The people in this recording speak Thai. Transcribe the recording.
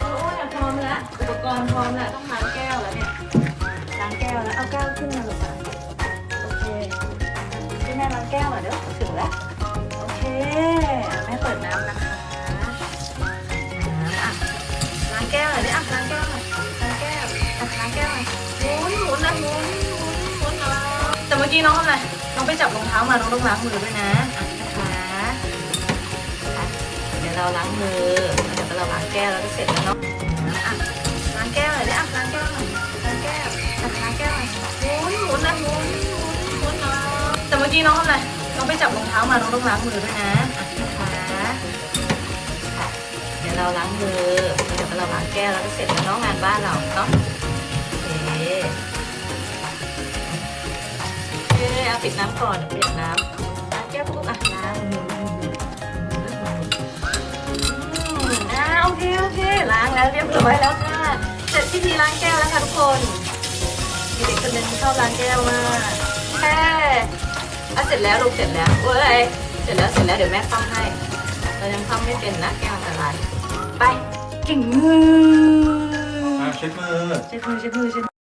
โอ้ยพร้อมแล้วอุปกรณ์พร้อมแล้วต้องล้างแก้วแล้วเนี่ยล้างแก้วแล้วเอาแก้วขึ้นมาลูกอะโอเคช่วยแม่ล้างแก้วหน่อยเดี๋ยวถึงแล้วโอเคแม่เปิดน้ำนะคะน้ำอะล้างแก้วหน่อยดิอะล้างแก้วหน่อยล้างแก้วอะล้างแก้วหน่อยหมุนหมุนนะหมุนหมุนหมุนเอาแต่เมื่อกี้น้องทำอะไรน้องไปจับรองเท้ามาน้องต้องล้างมือด้วยนะ เราล้างมือเดี๋ยวเราล้างแก้วแล้วก็เสร็จแล้วเนาะอะล้างแก้วหน่อยดิอะล้างแก้วหน่อยล้างแก้วอะล้างแก้วหน่อยหมุนหมุนนะหมุนหมุนหมุนเอาแต่เมื่อกี้น้องทำอะไรน้องไปจับรองเท้ามาน้องต้องล้างมือด้วยนะนะคะเดี๋ยวเราล้างมือเดี๋ยวเราล้างแก้วแล้วก็เสร็จแล้วเนาะงานบ้านเราเนาะเอเคเอาปิดน้ำก่อนเดี๋ยวเปียกน้ำล้างแก้วปุ๊บอะล้าางแล้วเรียบร้อยแล้วค่ะ เสร็จพิธีล้างแก้วแล้วค่ะทุกคนมีเด็กคนหนึงชอบล้างแก้วมากแค่อะเสร็จแล้วลูกเสร็จแล้วเว้ย เสร็จแล้วเสร็จแล้วเดี๋ยวแม่ซ่อมให้ เรายังซ่อมไม่เป็นนะแก้วอันตรไปเก่งมืออะเช็ดมือ เช็ดมือเช็ดมือ